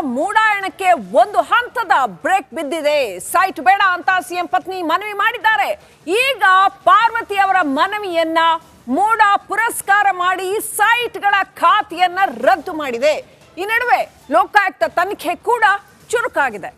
ಮೂಡಾಯಣಕ್ಕೆ ಒಂದು ಹಂತದ ಬ್ರೇಕ್ ಬಿದ್ದಿದೆ. ಸೈಟ್ ಬೇಡ ಅಂತ ಸಿಎಂ ಪತ್ನಿ ಮನವಿ ಮಾಡಿದ್ದಾರೆ. ಈಗ ಪಾರ್ವತಿ ಅವರ ಮನವಿಯನ್ನ ಮೂಡ ಪುರಸ್ಕಾರ ಮಾಡಿ ಸೈಟ್ಗಳ ಖಾತೆಯನ್ನ ರದ್ದು ಮಾಡಿದೆ. ಈ ನಡುವೆ ಲೋಕಾಯುಕ್ತ ತನಿಖೆ ಕೂಡ ಚುರುಕಾಗಿದೆ.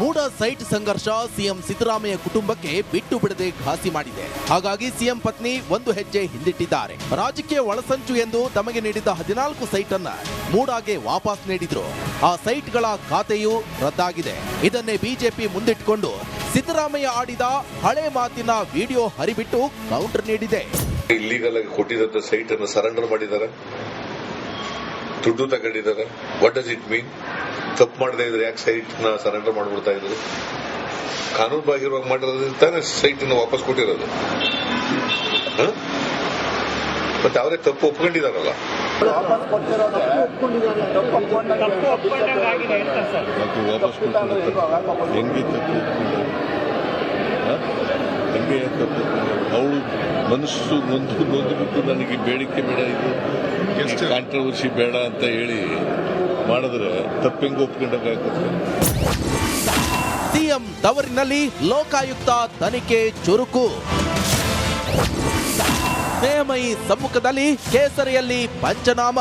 ಮೂಡ ಸೈಟ್ ಸಂಘರ್ಷ ಸಿಎಂ ಸಿದ್ದರಾಮಯ್ಯ ಕುಟುಂಬಕ್ಕೆ ಬಿಟ್ಟು ಬಿಡದೆ ಘಾಸಿ ಮಾಡಿದೆ. ಹಾಗಾಗಿ ಸಿಎಂ ಪತ್ನಿ ಒಂದು ಹೆಜ್ಜೆ ಹಿಂದಿಟ್ಟಿದ್ದಾರೆ. ರಾಜಕೀಯ ಒಳಸಂಚು ಎಂದು ತಮಗೆ ನೀಡಿದ ಹದಿನಾಲ್ಕು ಸೈಟ್ ಅನ್ನ ಮೂಡಾಗೆ ವಾಪಸ್ ನೀಡಿದ್ರು. ಆ ಸೈಟ್ಗಳ ಖಾತೆಯು ರದ್ದಾಗಿದೆ. ಇದನ್ನೇ ಬಿಜೆಪಿ ಮುಂದಿಟ್ಟುಕೊಂಡು ಸಿದ್ದರಾಮಯ್ಯ ಆಡಿದ ಹಳೆ ಮಾತಿನ ವಿಡಿಯೋ ಹರಿಬಿಟ್ಟು ಕೌಂಟರ್ ನೀಡಿದೆ. ಇಲ್ಲಿಗಲ್ ಆಗಿ ಕೊಟ್ಟಿದ್ದಂತ ಸೈಟ್ ಅನ್ನು ಸರೆಂಡರ್ ಮಾಡಿದ್ದಾರೆ. ದುಡ್ಡು ತಗೊಂಡಿದ್ದಾರೆ. ವಾಟ್ ಡಸ್ ಇಟ್ ಮೀನ್ ತಪ್ಪು ಮಾಡದೇ ಇದ್ರೆ ಯಾಕೆ ಸೈಟ್ನ ಸರೆಂಡರ್ ಮಾಡ್ಬಿಡ್ತಾ ಇದ್ರು ಕಾನೂನು ಬಾಹಿರವಾಗಿ ಮಾಡಿರೋದ್ರಿಂದ ತಾನೇ ಸೈಟ್ನ ವಾಪಸ್ ಕೊಟ್ಟಿರೋದು. ಹ? ಮತ್ತೆ ಅವರೇ ತಪ್ಪು ಒಪ್ಕೊಂಡಿದಾರಲ್ಲ ಹೆಂಗೆ ತಪ್ಪು ಅವಳು ಮನಸ್ಸು ನೊಂದು ನೊಂದುಬಿಟ್ಟು ನನಗೆ ಬೇಡಿಕೆ ಬೇಡ ಇದು ಕಾಂಟ್ರವರ್ಸಿ ಬೇಡ ಅಂತ ಹೇಳಿ ಮಾಡಿದ್ರೆ ತಪ್ಪಿಂಗ್ ಒಪ್ಕೊಂಡಾಗುತ್ತೆ ಸಿಎಂ ತವರಿನಲ್ಲಿ ಲೋಕಾಯುಕ್ತ ತನಿಖೆ ಚುರುಕು. ಸ್ನೇಹಮಯಿ ಸಮ್ಮುಖದಲ್ಲಿ ಕೇಸರಿಯಲ್ಲಿ ಪಂಚನಾಮ.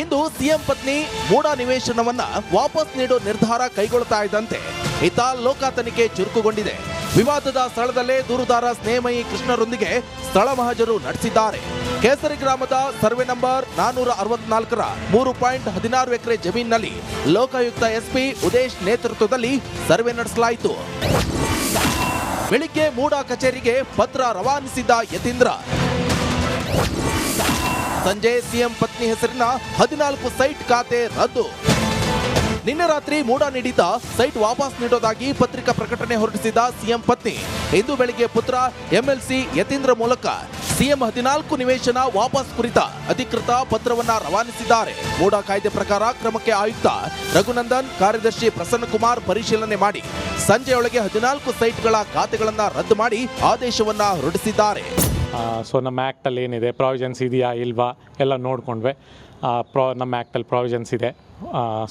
ಇಂದು ಸಿಎಂ ಪತ್ನಿ ಮೂಡ ನಿವೇಶನವನ್ನ ವಾಪಸ್ ನೀಡೋ ನಿರ್ಧಾರ ಕೈಗೊಳ್ತಾ ಇದ್ದಂತೆ ಇತ್ತ ಲೋಕ ತನಿಖೆ ಚುರುಕುಗೊಂಡಿದೆ. ವಿವಾದದ ಸ್ಥಳದಲ್ಲೇ ದೂರುದಾರ ಸ್ನೇಹಮಯಿ ಕೃಷ್ಣರೊಂದಿಗೆ ಸ್ಥಳ ಮಹಜರು ನಡೆಸಿದ್ದಾರೆ. ಕೇಸರಿ ಗ್ರಾಮದ ಸರ್ವೆ ನಂಬರ್ ನಾನೂರ ಅರವತ್ನಾಲ್ಕರ ಮೂರು ಪಾಯಿಂಟ್ ಹದಿನಾರು ಎಕರೆ ಜಮೀನಿನಲ್ಲಿ ಲೋಕಾಯುಕ್ತ ಎಸ್ಪಿ ಉದೇಶ್ ನೇತೃತ್ವದಲ್ಲಿ ಸರ್ವೆ ನಡೆಸಲಾಯಿತು. ಬೆಳಿಗ್ಗೆ ಮೂಡಾ ಕಚೇರಿಗೆ ಪತ್ರ ರವಾನಿಸಿದ ಯತೀಂದ್ರ. ಸಂಜೆ ಸಿಎಂ ಪತ್ನಿ ಹೆಸರಿನ ಹದಿನಾಲ್ಕು ಸೈಟ್ ಖಾತೆ ರದ್ದು. ನಿನ್ನೆ ರಾತ್ರಿ ಮೂಡ ನೀಡಿದ್ದ ಸೈಟ್ ವಾಪಸ್ ನೀಡೋದಾಗಿ ಪತ್ರಿಕಾ ಪ್ರಕಟಣೆ ಹೊರಡಿಸಿದ ಸಿಎಂ ಪತ್ನಿ. ಇಂದು ಬೆಳಿಗ್ಗೆ ಪುತ್ರ ಎಂಎಲ್ಸಿ ಯತೀಂದ್ರ ಮೂಲಕ ಸಿಎಂ ಹದಿನಾಲ್ಕು ನಿವೇಶನ ವಾಪಸ್ ಕುರಿತ ಅಧಿಕೃತ ಪತ್ರವನ್ನ ರವಾನಿಸಿದ್ದಾರೆ. ಮೋಡಾ ಕಾಯ್ದೆ ಪ್ರಕಾರ ಕ್ರಮಕ್ಕೆ ಆಯುಕ್ತ ರಘುನಂದನ್, ಕಾರ್ಯದರ್ಶಿ ಪ್ರಸನ್ನಕುಮಾರ್ ಪರಿಶೀಲನೆ ಮಾಡಿ, ಸಂಜೆಯೊಳಗೆ ಹದಿನಾಲ್ಕು ಸೈಟ್ಗಳ ಖಾತೆಗಳನ್ನ ರದ್ದು ಮಾಡಿ ಆದೇಶವನ್ನ ಹೊರಡಿಸಿದ್ದಾರೆ. ಸೊ ನಮ್ಮ ಆ್ಯಕ್ಟಲ್ಲಿ ಏನಿದೆ? ಪ್ರಾವಿಜನ್ಸ್ ಇದೆಯಾ ಇಲ್ವಾ? ಎಲ್ಲ ನೋಡಿಕೊಂಡ್ವೆ. ಪ್ರಾ, ನಮ್ಮ ಆ್ಯಕ್ಟಲ್ಲಿ ಪ್ರಾವಿಜನ್ಸ್ ಇದೆ.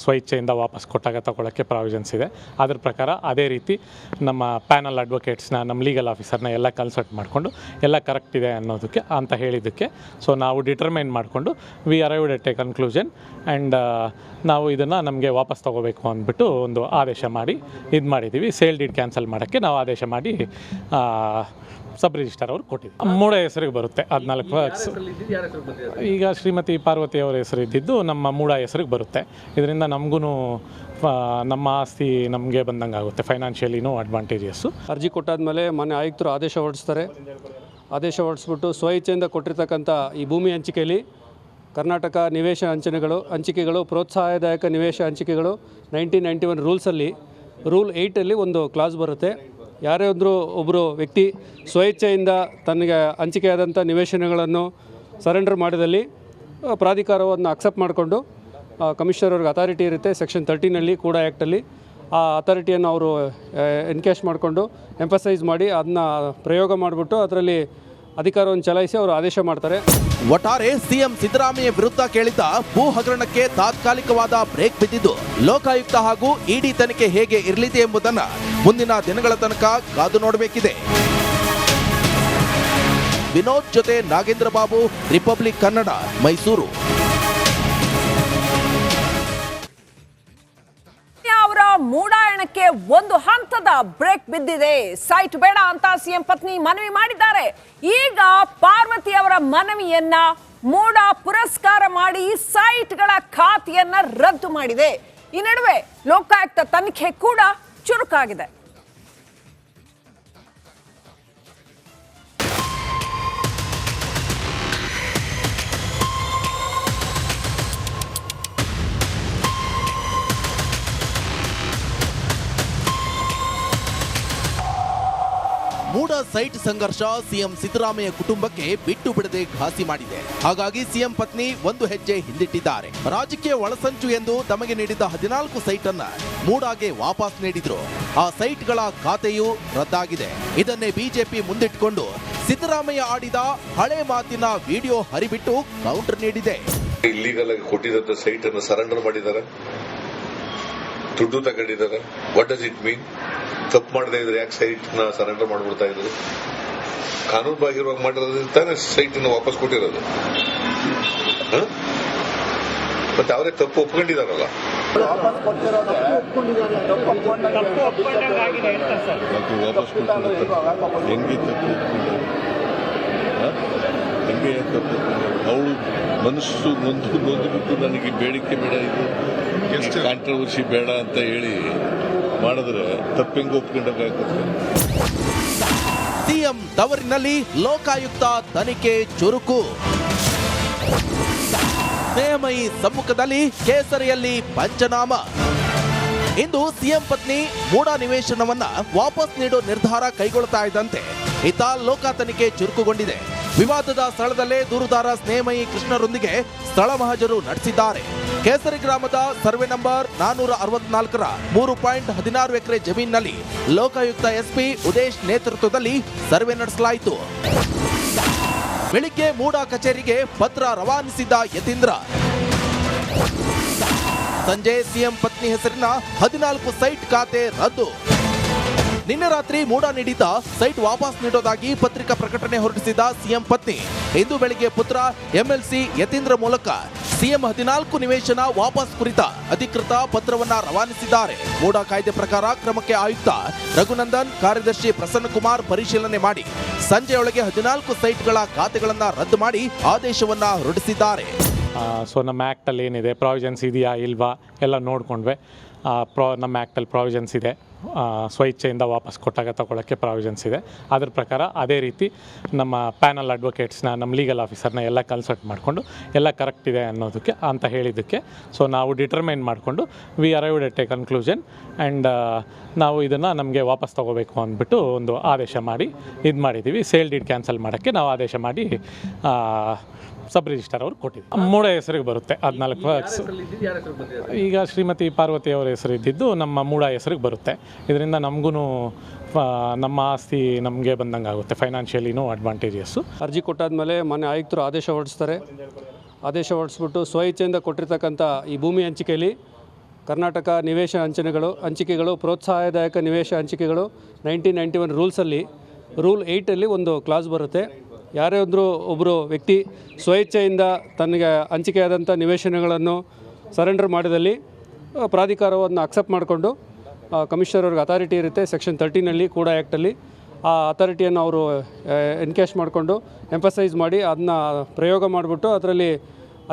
ಸ್ವಇಚ್ಛೆಯಿಂದ ವಾಪಸ್ ಕೊಟ್ಟಾಗ ತಗೊಳ್ಳೋಕ್ಕೆ ಪ್ರಾವಿಷನ್ಸ್ ಇದೆ. ಅದ್ರ ಪ್ರಕಾರ ಅದೇ ರೀತಿ ನಮ್ಮ ಪ್ಯಾನಲ್ ಅಡ್ವೊಕೇಟ್ಸ್ನ ನಮ್ಮ ಲೀಗಲ್ ಆಫೀಸರ್ನ ಎಲ್ಲ ಕನ್ಸಲ್ಟ್ ಮಾಡಿಕೊಂಡು ಎಲ್ಲ ಕರೆಕ್ಟ್ ಇದೆ ಅನ್ನೋದಕ್ಕೆ ಅಂತ ಹೇಳಿದ್ದಕ್ಕೆ. ಸೊ ನಾವು ಡಿಟರ್ಮೈನ್ ಮಾಡಿಕೊಂಡು we arrived at a conclusion and ನಾವು ಇದನ್ನು ನಮಗೆ ವಾಪಸ್ ತೊಗೋಬೇಕು ಅಂದ್ಬಿಟ್ಟು ಒಂದು ಆದೇಶ ಮಾಡಿ, ಇದು ಮಾಡಿದ್ದೀವಿ ಸೇಲ್ ಡೀಡ್ ಕ್ಯಾನ್ಸಲ್ ಮಾಡೋಕ್ಕೆ ನಾವು ಆದೇಶ ಮಾಡಿ ಸಬ್ ರಿಜಿಸ್ಟರ್ ಅವರು ಕೊಟ್ಟಿದ್ದು ಮೂಡ ಹೆಸರಿಗೆ ಬರುತ್ತೆ ಹದಿನಾಲ್ಕು ಈಗ ಶ್ರೀಮತಿ ಪಾರ್ವತಿ ಅವರ ಹೆಸರು ಇದ್ದಿದ್ದು ನಮ್ಮ ಮೂಡ ಹೆಸರಿಗೆ ಬರುತ್ತೆ. ಇದರಿಂದ ನಮಗೂ ನಮ್ಮ ಆಸ್ತಿ ನಮಗೆ ಬಂದಂಗೆ ಆಗುತ್ತೆ ಫೈನಾನ್ಷಿಯಲಿನೂ ಅಡ್ವಾಂಟೇಜಸ್ಸು ಅರ್ಜಿ ಕೊಟ್ಟಾದ್ಮೇಲೆ ಮೊನ್ನೆ ಆಯುಕ್ತರು ಆದೇಶ ಹೊರಡಿಸ್ತಾರೆ. ಆದೇಶ ಹೊರಡಿಸ್ಬಿಟ್ಟು ಸ್ವಇಚ್ಛೆಯಿಂದ ಕೊಟ್ಟಿರ್ತಕ್ಕಂಥ ಈ ಭೂಮಿ ಹಂಚಿಕೆಯಲ್ಲಿ ಕರ್ನಾಟಕ ನಿವೇಶ ಹಂಚನೆಗಳು ಹಂಚಿಕೆಗಳು ಪ್ರೋತ್ಸಾಹದಾಯಕ ನಿವೇಶ ಹಂಚಿಕೆಗಳು ನೈನ್ಟೀನ್ ನೈಂಟಿ ಒನ್ ರೂಲ್ಸಲ್ಲಿ ರೂಲ್ ಏಯ್ಟಲ್ಲಿ ಒಂದು ಕ್ಲಾಸ್ ಬರುತ್ತೆ. ಯಾರೇ ಒಂದರೂ ಒಬ್ಬರು ವ್ಯಕ್ತಿ ಸ್ವೇಚ್ಛೆಯಿಂದ ತನಗೆ ಹಂಚಿಕೆಯಾದಂಥ ನಿವೇಶನಗಳನ್ನು ಸರೆಂಡರ್ ಮಾಡಿದಲ್ಲಿ ಪ್ರಾಧಿಕಾರವನ್ನು ಅಕ್ಸೆಪ್ಟ್ ಮಾಡಿಕೊಂಡು ಕಮಿಷನರ್ ಅವ್ರಿಗೆ ಅಥಾರಿಟಿ ಇರುತ್ತೆ. ಸೆಕ್ಷನ್ ತರ್ಟೀನಲ್ಲಿ ಕೂಡ ಆ್ಯಕ್ಟಲ್ಲಿ ಆ ಅಥಾರಿಟಿಯನ್ನು ಅವರು ಎನ್ಕ್ಯಾಶ್ ಮಾಡಿಕೊಂಡು ಎಂಫಸೈಸ್ ಮಾಡಿ, ಅದನ್ನ ಪ್ರಯೋಗ ಮಾಡಿಬಿಟ್ಟು, ಅದರಲ್ಲಿ ಅಧಿಕಾರವನ್ನು ಚಲಾಯಿಸಿ ಅವರು ಆದೇಶ ಮಾಡ್ತಾರೆ. ಒಟ್ಟಾರೆ ಸಿಎಂ ಸಿದ್ದರಾಮಯ್ಯ ವಿರುದ್ಧ ಕೇಳಿದ್ದ ಭೂ ಹಗರಣಕ್ಕೆ ತಾತ್ಕಾಲಿಕವಾದ ಬ್ರೇಕ್ ಬಿದ್ದಿದ್ದು, ಲೋಕಾಯುಕ್ತ ಹಾಗೂ ಇಡಿ ತನಿಖೆ ಹೇಗೆ ಇರಲಿದೆ ಎಂಬುದನ್ನ ಮುಂದಿನ ದಿನಗಳ ತನಕ ಕಾದು ನೋಡಬೇಕಿದೆ. ವಿನೋದ್ ಜೊತೆ ನಾಗೇಂದ್ರ ಬಾಬು, ರಿಪಬ್ಲಿಕ್ ಕನ್ನಡ, ಮೈಸೂರು. ಅವರ ಮೂಡಾಯಣಕ್ಕೆ ಒಂದು ಹಂತದ ಬ್ರೇಕ್ ಬಿದ್ದಿದೆ. ಸೈಟ್ ಬೇಡ ಅಂತ ಸಿಎಂ ಪತ್ನಿ ಮನವಿ ಮಾಡಿದ್ದಾರೆ. ಈಗ ಪಾರ್ವತಿ ಅವರ ಮನವಿಯನ್ನ ಮೂಡ ಪುರಸ್ಕಾರ ಮಾಡಿ ಸೈಟ್ಗಳ ಖಾತೆಯನ್ನ ರದ್ದು ಮಾಡಿದೆ. ಈ ನಡುವೆ ಲೋಕಾಯುಕ್ತ ತನಿಖೆ ಕೂಡ ಚುರುಕಾಗಿದೆ. ಮೂಡ ಸೈಟ್ ಸಂಘರ್ಷ ಸಿಎಂ ಸಿದ್ದರಾಮಯ್ಯ ಕುಟುಂಬಕ್ಕೆ ಬಿಟ್ಟು ಬಿಡದೆ ಘಾಸಿ ಮಾಡಿದೆ. ಹಾಗಾಗಿ ಸಿಎಂ ಪತ್ನಿ ಒಂದು ಹೆಜ್ಜೆ ಹಿಂದಿಟ್ಟಿದ್ದಾರೆ. ರಾಜಕೀಯ ಒಳಸಂಚು ಎಂದು ತಮಗೆ ನೀಡಿದ ಹದಿನಾಲ್ಕು ಸೈಟ್ ಅನ್ನ ಮೂಡಾಗೆ ವಾಪಸ್ ನೀಡಿದ್ರು. ಆ ಸೈಟ್ಗಳ ಖಾತೆಯೂ ರದ್ದಾಗಿದೆ. ಇದನ್ನೇ ಬಿಜೆಪಿ ಮುಂದಿಟ್ಟುಕೊಂಡು ಸಿದ್ದರಾಮಯ್ಯ ಆಡಿದ ಹಳೆ ಮಾತಿನ ವಿಡಿಯೋ ಹರಿಬಿಟ್ಟು ಕೌಂಟರ್ ನೀಡಿದೆ. ಇಲ್ಲಿಗಲ್ ಆಗಿ ಕೊಟ್ಟಿದ್ದ ಸೈಟ್ ಅನ್ನು ಸರೆಂಡರ್ ಮಾಡಿದ್ದಾರೆ. ದುಡ್ಡು ತಗೊಂಡಿದ್ದಾರೆ. ವಾಟ್ ಡಸ್ ಇಟ್ ಮೀನ್ ತಪ್ಪು ಮಾಡದೇ ಇದ್ರೆ ಯಾಕೆ ಸೈಟ್ನ ಸರೆಂಡರ್ ಮಾಡ್ಬಿಡ್ತಾ ಇದ್ರು ಕಾನೂನು ಬಾಹಿರವಾಗಿ ಮಾಡಿರೋದ್ರಿಂದ ತಾನೇ ಸೈಟ್ ಅನ್ನು ವಾಪಸ್ ಕೊಟ್ಟಿರೋದು. ಹ? ಮತ್ತೆ ಅವರೇ ತಪ್ಪು ಒಪ್ಕೊಂಡಿದಾರಲ್ಲ ಮತ್ತು ವಾಪಸ್ ಕೊಟ್ಟಿದ್ದಾರೆ ಹೆಂಗೆ ತಪ್ಪು ಒಪ್ಕೊಂಡ್ರು? ಹ? ಹೆಂಗೆ ತಪ್ಪು ಅವಳು ಮನಸ್ಸು ನೊಂದು ನೊಂದುಬಿಟ್ಟು ನನಗೆ ಬೇಡಿಕೆ ಬೇಡ ಇದು ಕಾಂಟ್ರವರ್ಸಿ ಬೇಡ ಅಂತ ಹೇಳಿ ಮಾಡಿದ್ರೆ ತಪ್ಪಿಂಗ್ ಒಪ್ಕೊಂಡಾಗುತ್ತೆ ಸಿಎಂ ತವರಿನಲ್ಲಿ ಲೋಕಾಯುಕ್ತ ತನಿಖೆ ಚುರುಕು. ಸ್ನೇಹಮಯಿ ಸಮ್ಮುಖದಲ್ಲಿ ಕೇಸರಿಯಲ್ಲಿ ಪಂಚನಾಮ. ಇಂದು ಸಿಎಂ ಪತ್ನಿ ಮೂಡ ನಿವೇಶನವನ್ನ ವಾಪಸ್ ನೀಡೋ ನಿರ್ಧಾರ ಕೈಗೊಳ್ತಾ ಇದ್ದಂತೆ ಈತ ಲೋಕ ತನಿಖೆ ಚುರುಕುಗೊಂಡಿದೆ. ವಿವಾದದ ಸ್ಥಳದಲ್ಲೇ ದೂರುದಾರ ಸ್ನೇಹಮಯಿ ಕೃಷ್ಣರೊಂದಿಗೆ ಸ್ಥಳ ಮಹಜರು ನಡೆಸಿದ್ದಾರೆ. ಕೇಸರಿ ಗ್ರಾಮದ ಸರ್ವೆ ನಂಬರ್ ನಾನೂರ ಅರವತ್ನಾಲ್ಕರ ಮೂರು ಪಾಯಿಂಟ್ ಹದಿನಾರು ಎಕರೆ ಜಮೀನಿನಲ್ಲಿ ಲೋಕಾಯುಕ್ತ ಎಸ್ಪಿ ಉದೇಶ್ ನೇತೃತ್ವದಲ್ಲಿ ಸರ್ವೆ ನಡೆಸಲಾಯಿತು. ಬೆಳಿಗ್ಗೆ ಮೂಡ ಕಚೇರಿಗೆ ಪತ್ರ ರವಾನಿಸಿದ ಯತೀಂದ್ರ. ಸಂಜೆ ಸಿಎಂ ಪತ್ನಿ ಹೆಸರಿನ ಹದಿನಾಲ್ಕು ಸೈಟ್ ಖಾತೆ ರದ್ದು. ನಿನ್ನೆ ರಾತ್ರಿ ಮೂಡ ನೀಡಿದ್ದ ಸೈಟ್ ವಾಪಸ್ ನೀಡೋದಾಗಿ ಪತ್ರಿಕಾ ಪ್ರಕಟಣೆ ಹೊರಡಿಸಿದ ಸಿಎಂ ಪತ್ನಿ. ಇಂದು ಬೆಳಿಗ್ಗೆ ಪುತ್ರ ಎಂಎಲ್ಸಿ ಯತೀಂದ್ರ ಮೂಲಕ ಸಿಎಂ ಹದಿನಾಲ್ಕು ನಿವೇಶನ ವಾಪಸ್ ಕುರಿತ ಅಧಿಕೃತ ಪತ್ರವನ್ನ ರವಾನಿಸಿದ್ದಾರೆ. ಮೋಡಾ ಕಾಯ್ದೆ ಪ್ರಕಾರ ಕ್ರಮಕ್ಕೆ ಆಯುಕ್ತ ರಘುನಂದನ್, ಕಾರ್ಯದರ್ಶಿ ಪ್ರಸನ್ನಕುಮಾರ್ ಪರಿಶೀಲನೆ ಮಾಡಿ ಸಂಜೆಯೊಳಗೆ ಹದಿನಾಲ್ಕು ಸೈಟ್ಗಳ ಖಾತೆಗಳನ್ನ ರದ್ದು ಮಾಡಿ ಆದೇಶವನ್ನ ಹೊರಡಿಸಿದ್ದಾರೆ. ಸೊ ನಮ್ಮ ಆ್ಯಕ್ಟಲ್ಲಿ ಏನಿದೆ? ಪ್ರಾವಿಷನ್ಸ್ ಇದೆಯಾ ಇಲ್ವಾ? ಎಲ್ಲ ನೋಡಿಕೊಂಡ್ವೆ. ಪ್ರಾ ನಮ್ಮ ಆ್ಯಕ್ಟಲ್ಲಿ ಪ್ರಾವಿಷನ್ಸ್ ಇದೆ. ಸ್ವಇಚ್ಛೆಯಿಂದ ವಾಪಸ್ ಕೊಟ್ಟಾಗ ತಗೊಳ್ಳೋಕ್ಕೆ ಪ್ರಾವಿಷನ್ಸ್ ಇದೆ. ಅದ್ರ ಪ್ರಕಾರ ಅದೇ ರೀತಿ ನಮ್ಮ ಪ್ಯಾನಲ್ ಅಡ್ವೊಕೇಟ್ಸ್ನ ನಮ್ಮ ಲೀಗಲ್ ಆಫೀಸರ್ನ ಎಲ್ಲ ಕನ್ಸಲ್ಟ್ ಮಾಡಿಕೊಂಡು ಎಲ್ಲ ಕರೆಕ್ಟ್ ಇದೆ ಅನ್ನೋದಕ್ಕೆ ಅಂತ ಹೇಳಿದ್ದಕ್ಕೆ. ಸೊ ನಾವು ಡಿಟರ್ಮೈನ್ ಮಾಡಿಕೊಂಡು we arrived at a conclusion and ನಾವು ಇದನ್ನು ನಮಗೆ ವಾಪಸ್ ತೊಗೋಬೇಕು ಅಂದ್ಬಿಟ್ಟು ಒಂದು ಆದೇಶ ಮಾಡಿ, ಇದು ಮಾಡಿದ್ದೀವಿ ಸೇಲ್ ಡೀಡ್ ಕ್ಯಾನ್ಸಲ್ ಮಾಡೋಕ್ಕೆ ನಾವು ಆದೇಶ ಮಾಡಿ ಸಬ್ ರಿಜಿಸ್ಟರ್ ಅವರು ಕೊಟ್ಟಿದ್ದೀವಿ ಮೂಳೆ ಹೆಸರಿಗೆ ಬರುತ್ತೆ ಹದಿನಾಲ್ಕು ಈಗ ಶ್ರೀಮತಿ ಪಾರ್ವತಿ ಅವರ ಹೆಸರು ಇದ್ದಿದ್ದು ನಮ್ಮ ಮೂಡ ಹೆಸರಿಗೆ ಬರುತ್ತೆ. ಇದರಿಂದ ನಮಗೂ ನಮ್ಮ ಆಸ್ತಿ ನಮಗೆ ಬಂದಂಗೆ ಆಗುತ್ತೆ ಫೈನಾನ್ಷಿಯಲಿನೂ ಅಡ್ವಾಂಟೇಜಸ್ಸು ಅರ್ಜಿ ಕೊಟ್ಟಾದ್ಮೇಲೆ ಮೊನ್ನೆ ಆಯುಕ್ತರು ಆದೇಶ ಹೊರಡಿಸ್ತಾರೆ. ಆದೇಶ ಹೊರಡಿಸ್ಬಿಟ್ಟು ಸ್ವಇಚ್ಛೆಯಿಂದ ಕೊಟ್ಟಿರ್ತಕ್ಕಂಥ ಈ ಭೂಮಿ ಹಂಚಿಕೆಯಲ್ಲಿ ಕರ್ನಾಟಕ ನಿವೇಶ ಹಂಚನೆಗಳು ಹಂಚಿಕೆಗಳು ಪ್ರೋತ್ಸಾಹದಾಯಕ ನಿವೇಶ ಹಂಚಿಕೆಗಳು ನೈನ್ಟೀನ್ ನೈಂಟಿ ಒನ್ ರೂಲ್ಸಲ್ಲಿ ರೂಲ್ ಏಯ್ಟಲ್ಲಿ ಒಂದು ಕ್ಲಾಸ್ ಬರುತ್ತೆ. ಯಾರೇ ಒಂದರೂ ಒಬ್ಬರು ವ್ಯಕ್ತಿ ಸ್ವೇಚ್ಛೆಯಿಂದ ತನಗೆ ಹಂಚಿಕೆಯಾದಂಥ ನಿವೇಶನಗಳನ್ನು ಸರೆಂಡರ್ ಮಾಡಿದಲ್ಲಿ ಪ್ರಾಧಿಕಾರವನ್ನು ಅಕ್ಸೆಪ್ಟ್ ಮಾಡಿಕೊಂಡು ಕಮಿಷನರ್ ಅವ್ರಿಗೆ ಅಥಾರಿಟಿ ಇರುತ್ತೆ. ಸೆಕ್ಷನ್ ತರ್ಟೀನಲ್ಲಿ ಕೂಡ ಆ್ಯಕ್ಟಲ್ಲಿ ಆ ಅಥಾರಿಟಿಯನ್ನು ಅವರು ಎನ್ಕ್ಯಾಶ್ ಮಾಡಿಕೊಂಡು ಎಂಫಸೈಸ್ ಮಾಡಿ, ಅದನ್ನ ಪ್ರಯೋಗ ಮಾಡಿಬಿಟ್ಟು, ಅದರಲ್ಲಿ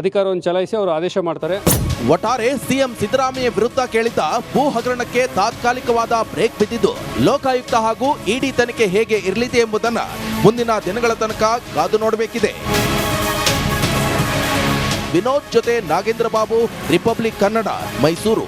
ಅಧಿಕಾರವನ್ನು ಚಲಾಯಿಸಿ ಅವರು ಆದೇಶ ಮಾಡ್ತಾರೆ. ಒಟ್ಟಾರೆ ಸಿಎಂ ಸಿದ್ದರಾಮಯ್ಯ ವಿರುದ್ಧ ಕೇಳಿದ್ದ ಭೂ ಹಗರಣಕ್ಕೆ ತಾತ್ಕಾಲಿಕವಾದ ಬ್ರೇಕ್ ಬಿದ್ದಿದ್ದು, ಲೋಕಾಯುಕ್ತ ಹಾಗೂ ಇಡಿ ತನಿಖೆ ಹೇಗೆ ಇರಲಿದೆ ಎಂಬುದನ್ನು ಮುಂದಿನ ದಿನಗಳ ತನಕ ಕಾದು ನೋಡಬೇಕಿದೆ. ವಿನೋದ್ ಜೊತೆ ನಾಗೇಂದ್ರ ಬಾಬು, ರಿಪಬ್ಲಿಕ್ ಕನ್ನಡ, ಮೈಸೂರು.